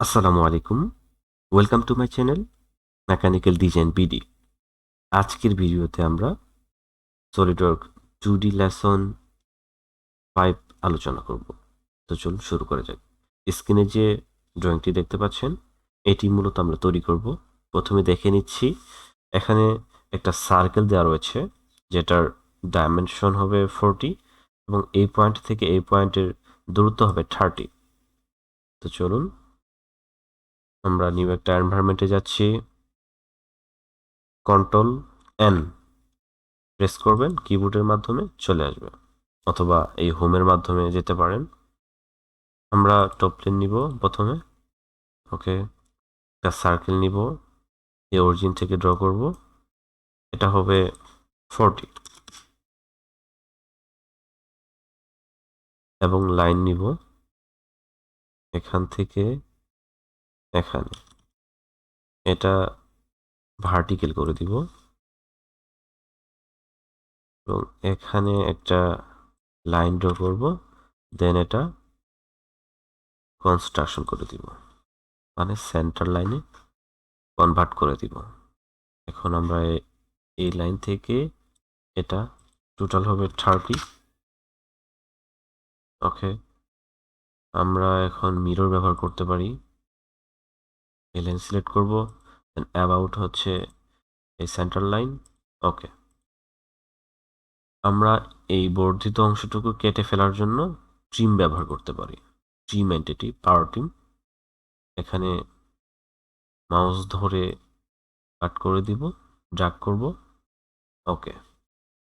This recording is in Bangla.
আসসালামু আলাইকুম। Welcome to my channel mechanical design BD আজকের ভিডিওতে আমরা SolidWork two D lesson five আলোচনা করব। তো চলুন শুরু করা যাক। স্ক্রিনে যে ড্রয়িংটি দেখতে পাচ্ছেন, এটি মূলত আমরা তৈরি করব। প্রথমে দেখে নিচ্ছি, এখানে একটা সার্কেল দেওয়া রয়েছে, যেটার ডাইমেনশন হবে ফোরটি এবং এই পয়েন্ট থেকে এই পয়েন্টের দূরত্ব হবে থার্টি তো চলুন আমরা নিউ একটা এনভায়রনমেন্টে যাচ্ছি। কন্ট্রোল এন প্রেস করবেন কিবোর্ডের মাধ্যমে চলে আসবে, অথবা এই হোমের মাধ্যমে যেতে পারেন। আমরা টপ প্লেন নিব প্রথমে ওকে একটা সার্কেল নিব, এই অরিজিন থেকে ড্র করব, এটা হবে ফোরটি এবং লাইন নিব, এখান থেকে এখানে এটা ভার্টিক্যাল করে দিব। এবং এখানে একটা লাইন ড্র করব দেন এটা কনস্ট্রাকশন করে দিব। মানে সেন্টার লাইনে কনভার্ট করে দিব। এখন আমরা এই লাইন থেকে এটা টোটাল হবে থার্টি ওকে আমরা এখন মিরর ব্যবহার করতে পারি। এই লাইন সিলেক্ট করব দেন অ্যাবাউট হচ্ছে এই সেন্টার লাইন ওকে আমরা এই বর্ধিত অংশটুকু কেটে ফেলার জন্য ট্রিম ব্যবহার করতে পারি। ট্রিম এন্টিটি পাওয়ার টিম এখানে মাউস ধরে কাট করে দিব ড্রাগ করব ওকে